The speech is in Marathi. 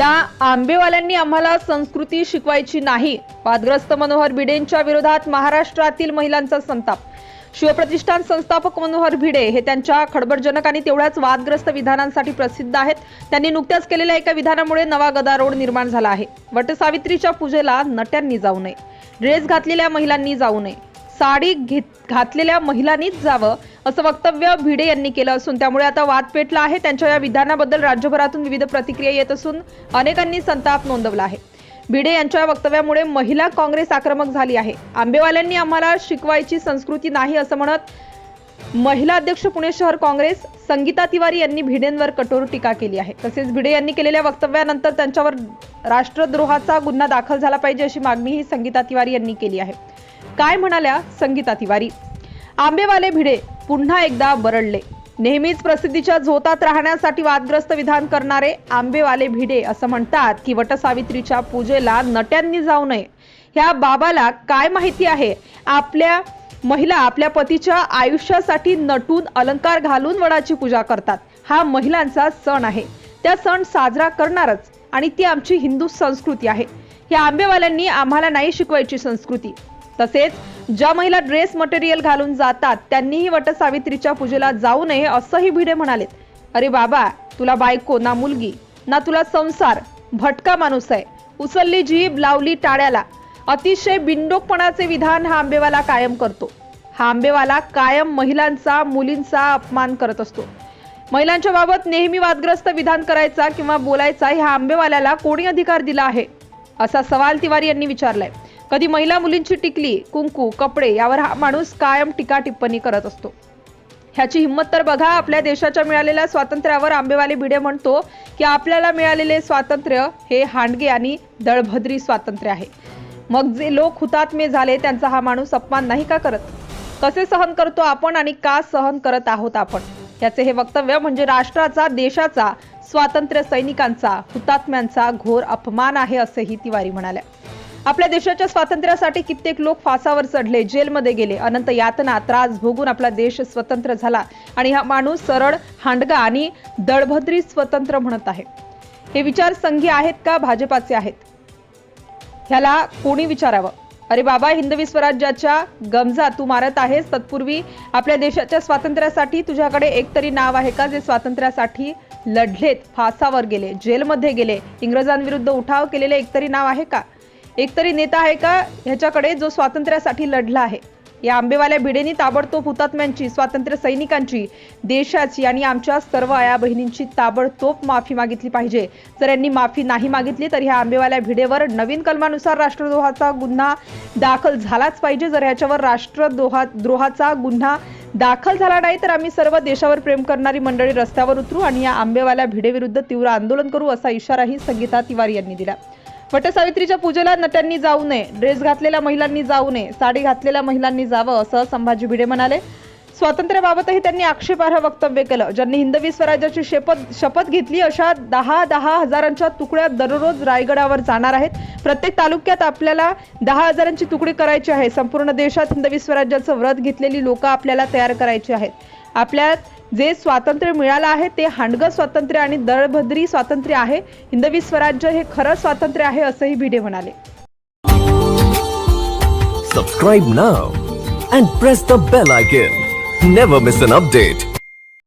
या आंबेवाल्यांनी आम्हाला संस्कृती शिकवायची नाही. वादग्रस्त मनोहर भिडेंच्या विरोधात महाराष्ट्रातील महिलांचा संताप. शिवप्रतिष्ठान संस्थापक मनोहर भिडे हे त्यांच्या खडबडजनक आणि तेवढ्याच वादग्रस्त विधानांसाठी प्रसिद्ध आहेत. त्यांनी नुकत्याच केलेल्या एका विधानामुळे नवा गदारोळ निर्माण झाला आहे. वटसावित्रीच्या पूजेला नट्यांनी जाऊ नये. ड्रेस घातलेल्या महिलांनी जाऊ नये. साडी घेत घातलेल्या महिलांनीच जावं. असं वक्तव्य भिडे यांनी केलं असून त्यामुळे आता वाद पेटला आहे. त्यांच्या या विधानाबद्दल राज्यभरातून विविध प्रतिक्रिया येत असून अनेकांनी संताप नोंदवला आहे. भिडे यांच्या वक्तव्यामुळे महिला काँग्रेस आक्रमक झाली आहे. आंबेवाल्यांनी आम्हाला शिकवायची संस्कृती नाही असं म्हणत महिला अध्यक्ष पुणे शहर काँग्रेस संगीता तिवारी यांनी भिडेंवर कठोर टीका केली आहे. तसेच भिडे यांनी केलेल्या वक्तव्यानंतर त्यांच्यावर राष्ट्रद्रोहाचा गुन्हा दाखल झाला पाहिजे अशी मागणीही संगीता तिवारी यांनी केली आहे. काय म्हणाल्या संगीता तिवारी? आंबेवाले भिडे पुन्हा एकदा बरडले. नेहमीच प्रसिद्धीच्या झोतात राहण्यासाठी वादग्रस्त विधान करणारे आंबेवाले भिडे असं म्हणतात की वटसावित्रीच्या पूजेला नट्यांनी जाऊ नये. ह्या बाबाला काय माहिती आहे? आपल्या महिला आपल्या पतीच्या आयुष्यासाठी नटून अलंकार घालून वडाची पूजा करतात. हा महिलांचा सण आहे. त्या सण साजरा करणारच आणि ती आमची हिंदू संस्कृती आहे. या आंबेवाल्यांनी आम्हाला नाही शिकवायची संस्कृती. तसेच ज्या महिला ड्रेस मटेरियल घालून जातात त्यांनीही वटसावित्रीच्या पूजेला जाऊ नये असंही भिडे म्हणालेत. अरे बाबा तुला बायको ना मुलगी ना तुला संसार भटका माणूस आहे. उचलली जीभ लावली टाळ्याला. अतिशय बिंडोकपणाचे विधान हा आंबेवाला कायम करतो. हा आंबेवाला कायम महिलांचा मुलींचा अपमान करत असतो. महिलांच्या बाबत नेहमी वादग्रस्त विधान करायचा किंवा बोलायचा ह्या आंबेवाल्याला कोणी अधिकार दिला आहे? असा सवाल तिवारी यांनी विचारलाय. कधी महिला मुलींची टिकली कुंकू कपडे यावर हा माणूस कायम टीका टिप्पणी करत असतो. ह्याची हिंमत तर बघा आपल्या देशाच्या मिळालेल्या स्वातंत्र्यावर आंबेवाले भिडे म्हणतो की आपल्याला मिळालेले स्वातंत्र्य हे हांडगे आणि दळभद्री स्वातंत्र्य आहे. मग जे लोक हुतात्मे झाले त्यांचा हा माणूस अपमान नाही का करत? कसे सहन करतो आपण आणि का सहन करत आहोत आपण? याचे हे वक्तव्य म्हणजे राष्ट्राचा देशाचा स्वातंत्र्य सैनिकांचा हुतात्म्यांचा घोर अपमान आहे असेही तिवारी म्हणाल्या. आपल्या देशाच्या स्वातंत्र्यासाठी कित्येक लोक फासावर चढले जेलमध्ये गेले. अनंत यातना त्रास भोगून आपला देश स्वतंत्र झाला. आणि हा माणूस सरळ हांडगा आणि दळभद्री स्वतंत्र म्हणत आहे. हे विचार संघी आहेत का भाजपाचे आहेत? ह्याला कोणी विचारावं? अरे बाबा हिंदवी स्वराज्याच्या गमजा तू मारत आहेस. तत्पूर्वी आपल्या देशाच्या स्वातंत्र्यासाठी तुझ्याकडे एक तरी नाव आहे का? जे स्वातंत्र्यासाठी लढलेत फासावर गेले जेलमध्ये गेले. इंग्रजांविरुद्ध उठाव केलेले एकतरी नाव आहे का? एकतरी नेता आहे का ह्याच्याकडे जो स्वातंत्र्यासाठी लढला आहे? या आंबेवाल्या भिडेनी ताबडतोब हुतात्म्यांची स्वातंत्र्य सैनिकांची देशाची आणि आमच्या सर्व आया बहिणींची ताबडतोब माफी मागितली पाहिजे. जर यांनी माफी नाही मागितली तर ह्या आंबेवाल्या भिडेवर नवीन कलमानुसार राष्ट्रद्रोहाचा गुन्हा दाखल झालाच पाहिजे. जर ह्याच्यावर राष्ट्रद्रोहा द्रोहाचा गुन्हा दाखल झाला नाही तर आम्ही सर्व देशावर प्रेम करणारी मंडळी रस्त्यावर उतरू आणि या आंबेवाल्या भिडेविरुद्ध तीव्र आंदोलन करू असा इशाराही संगीता तिवारी यांनी दिला. वटसावित्रीच्या पूजेला नट्यांनी जाऊ नये. ड्रेस घातलेल्या महिलांनी जाऊ नये. साडी घातलेल्या महिलांनी जावं असं संभाजी भिडे म्हणाले. स्वातंत्र्याबाबतही त्यांनी आक्षेपार्ह वक्तव्य केलं. ज्यांनी हिंदवी स्वराज्याची शपथ शपथ घेतली अशा दहा दहा हजारांच्या तुकड्या दररोज रायगडावर जाणार आहेत. प्रत्येक तालुक्यात आपल्याला दहा हजारांची तुकडी करायची आहे. संपूर्ण देशात हिंदवी स्वराज्याचं व्रत घेतलेली लोक आपल्याला तयार करायची आहेत. आपल्या जे स्वातंत्र्य मिळालं आहे ते हांडगं स्वातंत्र्य आणि दळभद्री स्वातंत्र्य आहे. हिंदवी स्वराज्य हे खरं स्वातंत्र्य आहे असंही भिडे म्हणाले. Subscribe now and press the bell icon never miss an update